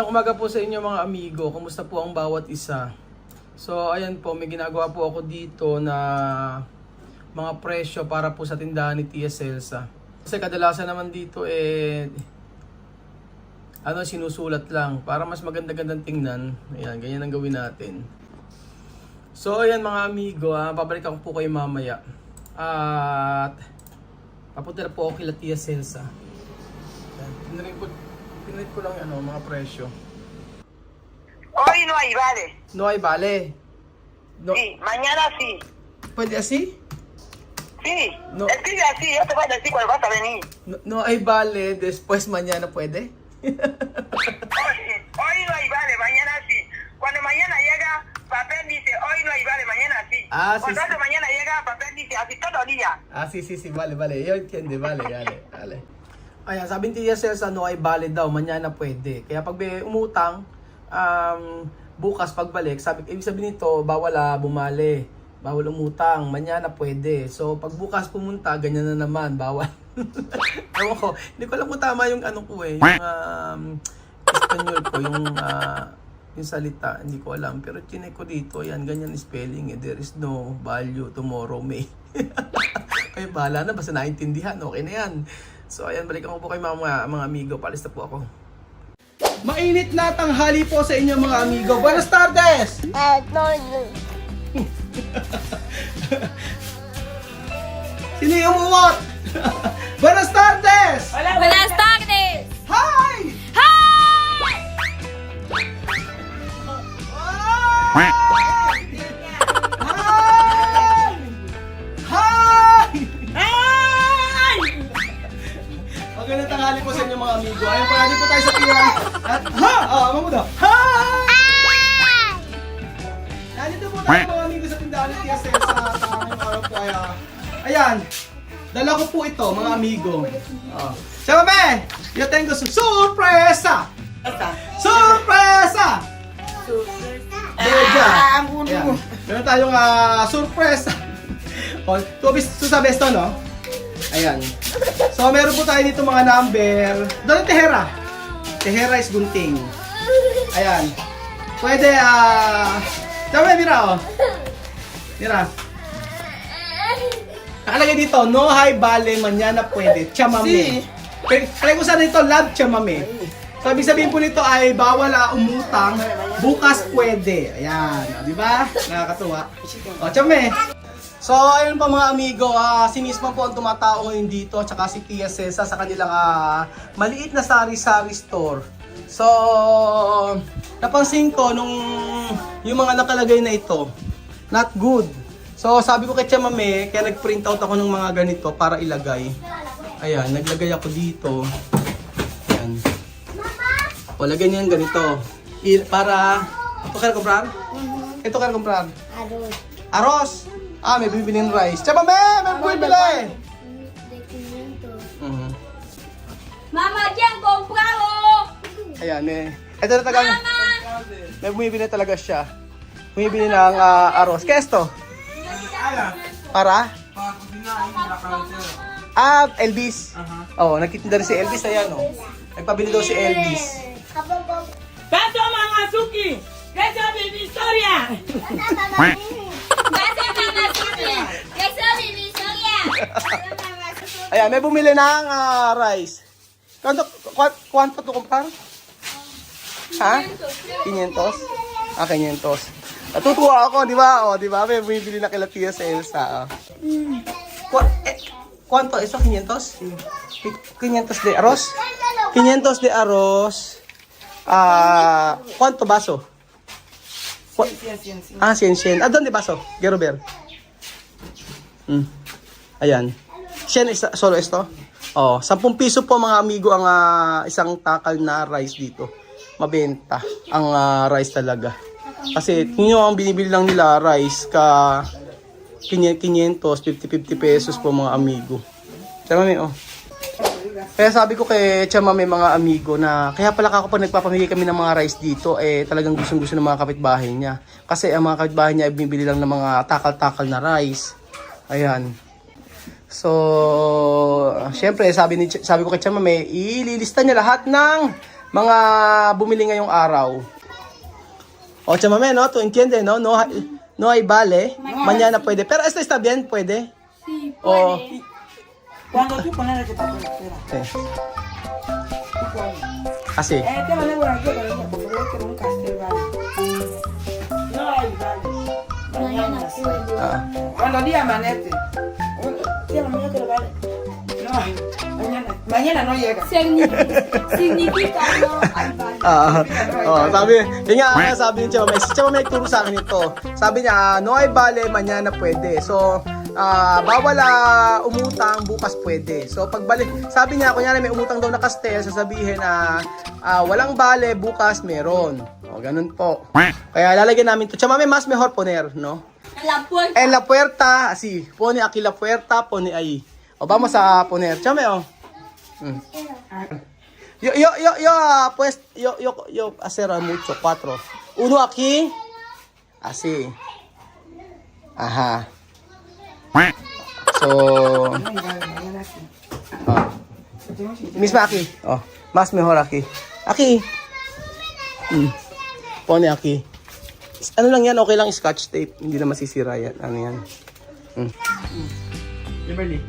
Magandang umaga po sa inyo mga amigo. Kumusta po ang bawat isa? So, ayan po, may ginagawa po ako dito na mga presyo para po sa tindahan ni Tia Celsa. Kasi kadalasan naman dito eh ano sinusulat lang para mas maganda-gandang tingnan. Ayan, ganyan ang gawin natin. So, ayan mga amigo, ah, babalikan ko po kayo mamaya. At papunta po ako kila Tia Celsa. Ayan, tinrin ko, tinrin ko lang yung ano, mga presyo. Hoy no hay vale. No ay bale. No, Sí, mañana sí. pwede así? Sí. No. Escribe así, yo te voy a decir cuándo vas a venir. No, no ay bale, después mañana pwede? Hoy, hoy no hay vale, mañana sí. Cuando mañana llega, papel dice, hoy no hay vale, mañana sí. Ah, sí, Cuando sí. mañana llega, papel dice, así todo día. ah, sí, sí, sí, vale, vale. Yo entiende, vale, vale, vale. Ayan, sabi ni Tia Celsa, no ay bale daw, mañana pwede. Kaya pag umutang, um, bukas pagbalik, sabi, ibig sabihin nito, bawal ah, bumali. Bawal umutang, mañana pwede. So, pag bukas pumunta, ganyan na naman, bawal. Ewan ko, hindi ko alam kung tama yung ano ko eh, yung um, Espanyol ko, yung ah, yung salita, hindi ko alam. Pero chinek ko dito, yan, ganyan spelling eh. There is no value tomorrow may. Kaya bahala na, basta naintindihan, okay na yan. So ayan, balikan ko po kay mga, mga amigo, palis na po ako. Mainit na tanghali po sa inyo mga amigo. Buenas tardes! Sino yung umuot? Buenas tardes! Buenas tardes. Hi! Hi! Hi! Mga amigo. Ayun po, natin po tayo sa pila. At, ha! Ah, ano mo daw? Hi! Nandito po tayo mga amigo sa tindahan ni Tia Cel sa ngayong araw po ay, ah, Ayan. Dala ko po ito, mga amigo. Oh. Sabi, yo tengo su sorpresa! Sorpresa! Ah, Ayan. Meron tayong ah, sorpresa. o, tu, tu sabes to, no? Ayan. So, meron po tayo dito mga number. Doon yung Tehera. Tehera is gunting. Ayan. Pwede, ah... Sabi, mira, oh. Mira. Nakalagay dito, no hi bale, mañana pwede, chamame. Pero, kaya ko sana ito, love chamame. So, ibig sabihin po nito ay bawal ah, umutang, bukas pwede. Ayan, o, di ba? Nakakatuwa. O, chamame. So, ayun pa mga amigo, ah, si Misma po ang tumatao ngayon dito, tsaka si Tia Cesa sa kanilang ah, maliit na sari-sari store. So, napansin ko nung yung mga nakalagay na ito, not good. So, sabi ko kay Tia Mame, kaya nag-print out ako ng mga ganito para ilagay. Ayan, naglagay ako dito. Ayan. O, lagyan niyan ganito. Il, para, ito kaya comprar? Ito kaya comprar? Aros! Ah, may bibili ng rice. Tia Mame, may bibili! Mhm. Mama, diyan, comprado. Ayan, eh. Ito na talaga. Mama! May bumibili talaga siya. Bumibili ng ah, aros. Kaya ito? Para? Ah, Elvis. Oo, oh, nagtitinda rin si Elvis. Ayan, oh. Nagpabili daw si Elvis. Beso mga suki! Beso baby Victoria! Ayan, may bumili ng ah, rice. Kwanto, kwan, kwanto to comprar? Ha? 500? Ah, 500. Natutuwa ako, di ba? O, di ba? May bumibili na kila Tia sa Elsa. Oh. Kwa, eh, kwanto? Eso, 500? Ki- 500 de arroz? 500 de arroz. Ah, kwanto baso? Kwa, ah, 100, 100. Ah, doon de baso? Gerober. Hmm. Ayan. 100 is solo esto? Oh, 10 piso po mga amigo ang ah, isang takal na rice dito. Mabenta ang ah, rice talaga. Kasi yun ang binibili lang nila rice ka 500, 50-50 pesos po mga amigo. Tama mi oh. Kaya sabi ko kay Chama may mga amigo na kaya pala ako pag nagpapamigay kami ng mga rice dito eh talagang gustong gusto ng mga kapitbahay niya. Kasi ang mga kapitbahay niya ay bumibili lang ng mga takal-takal na rice. Ayan. So, syempre sabi ni sabi ko kay Chama may ililista niya lahat ng mga bumili ngayong araw. O, chamame, no? To entiende, no? No, no hay vale. Mañana pwede. Pero esto está bien, pwede. Sí, O, Cuando tú pones el papel, espera. sí. Así. Eh, te mandé por aquí, pero porque veo que nunca esté vale. No hay vale. Mañana sí. Ah. Cuando día amanece. Mañana. No llega. Significa, no hay vale. Ah, oh, sabi, yun nga, sabi ni Chama May, si Chama May turo sa akin ito. Sabi niya, ah, no ay bale, mañana pwede. So, ah, bawal ah, umutang, bukas pwede. So, pagbalik, sabi niya, kunyari may umutang daw na kastel, sasabihin na ah, walang bale, bukas meron. O, ganun po. Kaya lalagyan namin to. Chama May, mas mejor poner, no? La puerta. En la puerta, así, pone aquí la puerta, pone ahí. O, vamos a poner. Chame, oh. Mm. Yo, yo, yo, yo, pues, yo, yo, yo, hacer mucho, cuatro. Uno aquí, así. Ajá. So, ah, misma aquí. Oh, más mejor aquí. Aquí. Mm. Pone aquí. Ano lang yan, okay lang scotch tape. Hindi na masisira yan. Ano yan. Mm. Kimberly.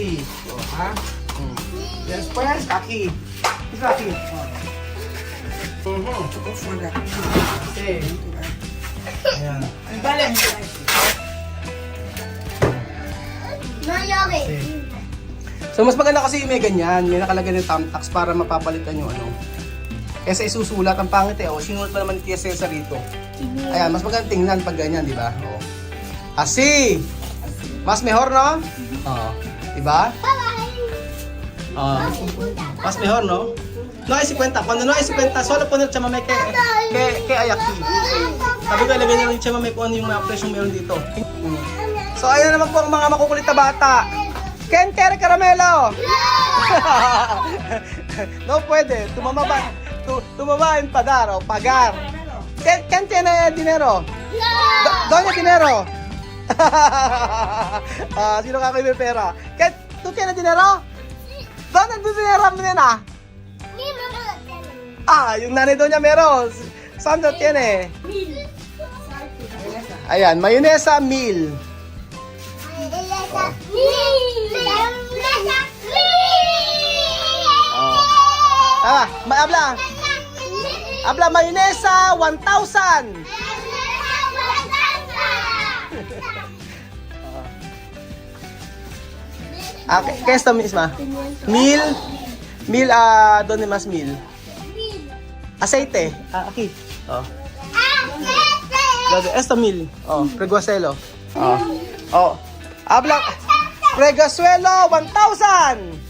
Así. Oh, ha? Mm. Después, aquí. Mismo aquí. Oh. Mhm. Tocó fuera. Sí. Ayan. Sí. No llores. So, mas maganda kasi yung may ganyan. May nakalagay ng thumbtacks para mapapalitan yung ano. Kesa isusulat ang pangit eh. O, sinulat pa naman ni Tia Cesar rito. Ayan, mas maganda tingnan pag ganyan, di ba? O. Asi! Mas mejor, no? Oo. Diba? Oo. Mas mejor, no? No hay 50. Cuando no hay 50, solo poner que, que, que hay aquí. Sabi ko, ilagay na lang yung chamame kung ano yung mga presyong meron dito. So, ayun naman po ang mga makukulit na bata. Ken Tere Caramelo! no puede. Tumama ba? Tu, tumama en padar o pagar. ¿Quién, quién tiene dinero? Do- ¿Dónde dinero? ah, sino ka may pera? ¿Qué, ¿Tú tienes dinero? ¿Dónde tu dinero, nena? Ah, yung nanay daw niya meron. Saan daw tiene? Ayan, mayonesa meal. Oh. Ah, ma habla. Habla mayonesa 1,000. Ah, ¿qué, es misma? Mil. Mil, ah, ¿dónde más mil? Aceite. Ah, aquí. Oh. ¿Dónde? Esto mil. Oh, preguacelo. Oh. Oh. Habla. Preguacelo 1,000.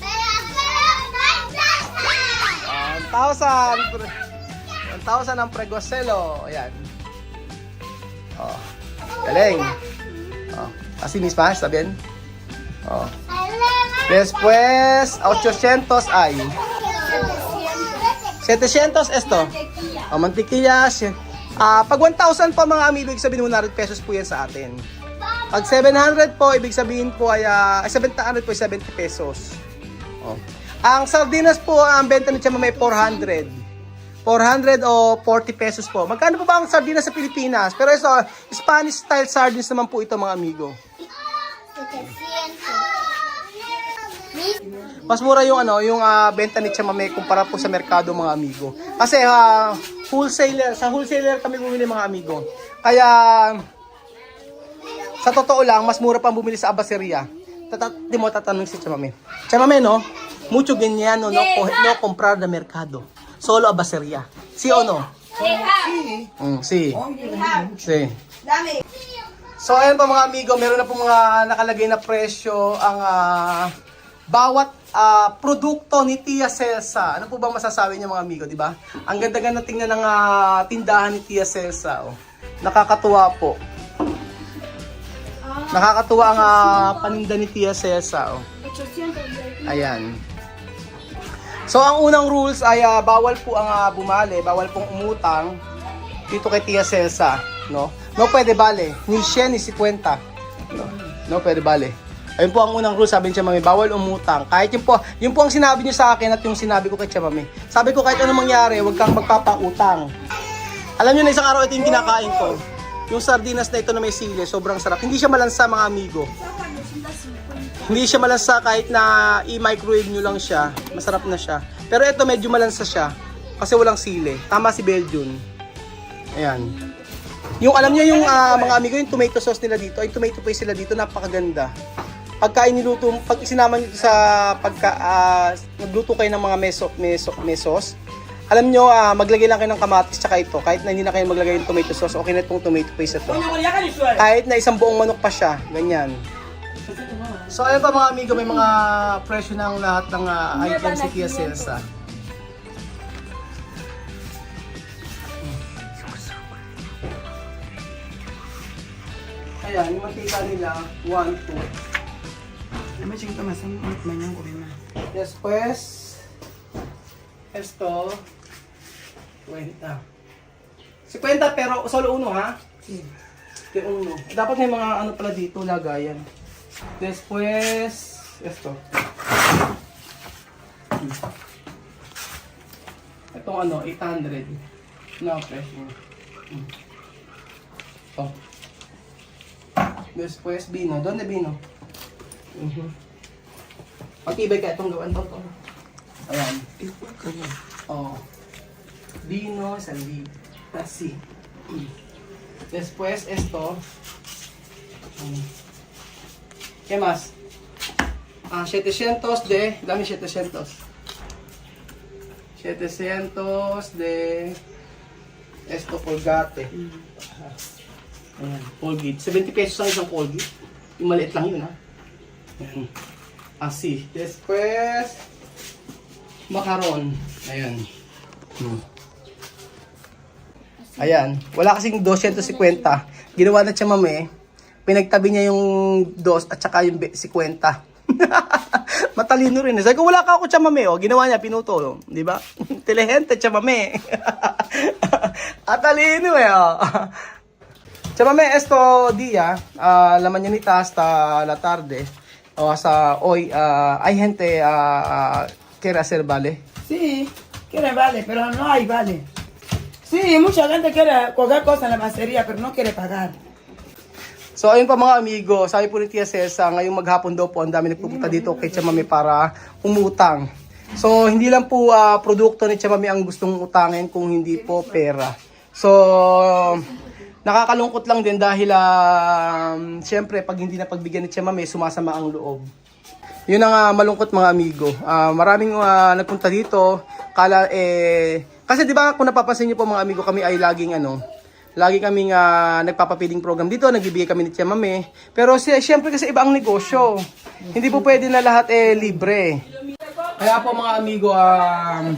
1,000. Pre- 1,000 ang preguacelo. Ayan. Oh. Galing. Oh. Así misma, ¿está bien? Oh. Después, 800 hay. 700 esto. Oh, mantikilla. Ah, pag 1,000 po mga amigo, ibig sabihin 100 pesos po yan sa atin. Pag 700 po, ibig sabihin po ay ah, 700 po ay 70 pesos. Oh. Ang sardinas po, ang benta ni Chama may 400. 400 o 40 pesos po. Magkano po ba ang sardinas sa Pilipinas? Pero ito, Spanish style sardines naman po ito mga amigo. Mas mura yung ano, yung ah, benta ni Chamame kumpara po sa merkado mga amigo. Kasi ah, wholesaler, sa wholesaler kami bumili mga amigo. Kaya sa totoo lang, mas mura pang bumili sa abaseria. Tata, di mo tatanong si Chamame. Chamame, no? Mucho ganyan, no? No, co- no comprar na mercado. Solo abaseria. Si o no? Mm, si. Si. Dame. So ayan po mga amigo, meron na po mga nakalagay na presyo ang ah, bawat ah, produkto ni Tia Celsa. Ano po ba masasabi niyo mga amigo, di ba? Ang ganda-ganda tingnan ng ah, tindahan ni Tia Celsa. Oh. Nakakatuwa po. Nakakatuwa ang ah, paninda ni Tia Celsa. Oh. Ayan. So ang unang rules ay ah, bawal po ang ah, bumali, bawal pong umutang dito kay Tia Celsa, no? No pwede bale, ni 100 ni 50. No, no pwede bale. Ayun po ang unang rule, sabi ni Tia Mami, bawal umutang. Kahit yun po, yun po ang sinabi niyo sa akin at yung sinabi ko kay Tia Mami. Sabi ko kahit anong mangyari, huwag kang magpapautang. Alam niyo na isang araw ito yung kinakain ko. Yung sardinas na ito na may sili, sobrang sarap. Hindi siya malansa mga amigo. Hindi siya malansa kahit na i-microwave nyo lang siya. Masarap na siya. Pero ito medyo malansa siya. Kasi walang sili. Tama si Belgian. Ayan. Yung alam niyo yung ah, mga amigo, yung tomato sauce nila dito, ay tomato paste sila dito, napakaganda. Pagka iniluto, pag isinama niyo sa pagka ah, nagluto kayo ng mga meso, meso, mesos, alam nyo, ah, maglagay lang kayo ng kamatis tsaka ito. Kahit na hindi na kayo maglagay ng tomato sauce, okay na itong tomato paste na to. Kahit na isang buong manok pa siya, ganyan. So ayun pa mga amigo, may mga presyo ng lahat ng uh, items si Tia Celsa. Ayan, yung mantika nila, 1, 2. Ano siyang tamasang manyang ko na. Después, esto, 50. 50 pero solo uno ha? Sí. De uno. Dapat may mga ano pala dito, lagayan. Después, esto. Itong ano, 800. Na presyo. Hmm. Oh. Después, vino. Donde vino? Mhm. Pagtibay ka itong gawan to. to. Ayan. Ka niya. Oh. Vino, sandi. Así. Después esto. Mm. ¿Qué más? Ah, 700 de... Dame 700. 700 de... Esto, Colgate. Ayan, Colgate. 70 pesos ang isang Colgate. Yung maliit lang yun, ha? Ayan. Así. Después... Macaron. Ayan. Hmm. Ayan. Wala kasing 250. Ginawa na siya mami. Pinagtabi niya yung dos at saka yung be- 50. Matalino rin. eh. Sabi ko, wala ka ako siya mami. O, ginawa niya, pinuto. oh. Di ba? Telehente siya mami. Atalino eh. Oh. Siya mami, esto dia, ah, laman niya ni hasta la tarde. O sa hoy, ah, hay gente ah, quiere hacer vale. Sí, quiere vale, pero no hay vale. Sí, mucha gente quiere colgar cosas en la macería, pero no quiere pagar. So ayun pa mga amigo, sabi po ni Tia Cesa, ngayong maghapon daw po, ang dami nagpupunta dito kay Tia Mami para umutang. So hindi lang po ah, produkto ni Tia Mami ang gustong utangin kung hindi po pera. So nakakalungkot lang din dahil um, siyempre pag hindi na pagbigyan ni Tia Mami, sumasama ang loob. Yun ang ah, malungkot mga amigo. Ah, maraming ah, nagpunta dito. Kala eh kasi 'di ba kung napapansin niyo po mga amigo, kami ay laging ano, lagi kaming ah, nagpapapiling program dito, nagbibigay kami ni Mami. Pero si syempre kasi iba ang negosyo. Hindi po pwede na lahat eh libre. Kaya po mga amigo, um,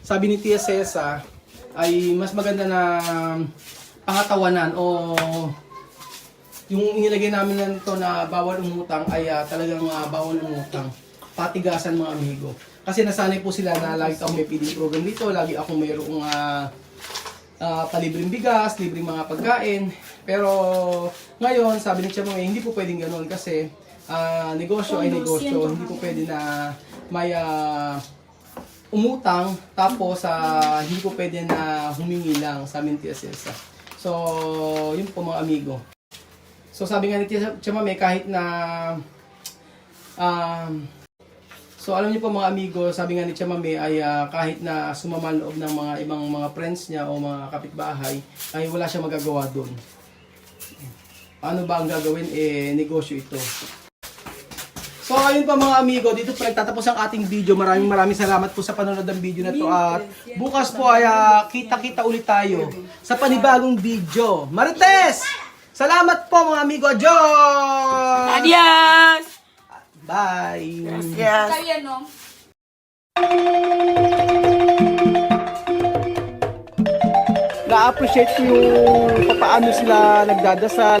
sabi ni Tia Cesa ay mas maganda na pangatawanan o yung inilagay namin na nito na bawal umutang ay ah, talagang ah, bawal umutang. Patigasan mga amigo. Kasi nasanay po sila na lagi akong may feeding program dito, lagi akong mayroong uh, palibreng bigas, libreng mga pagkain. Pero ngayon, sabi ni Chamong, hindi po pwedeng ganun kasi ah, negosyo ay negosyo. Hindi po pwede na may ah, umutang tapos ah, hindi po pwede na humingi lang sa amin Celsa. So, yun po mga amigo. So sabi nga ni Tia Chamame kahit na um, So alam niyo po mga amigo, sabi nga ni Chamame ay ah, kahit na sumama loob ng mga ibang mga friends niya o mga kapitbahay ay wala siya magagawa doon. Ano ba ang gagawin? Eh, negosyo ito. So ayun pa mga amigo, dito po nagtatapos ang ating video. Maraming maraming salamat po sa panonood ng video na to at bukas po ay ah, kita-kita ulit tayo sa panibagong video. Marites! Salamat po mga amigo. Adios! Adiós. Bye! Gracias. Kaya no? Na-appreciate ko yung paano sila nagdadasal.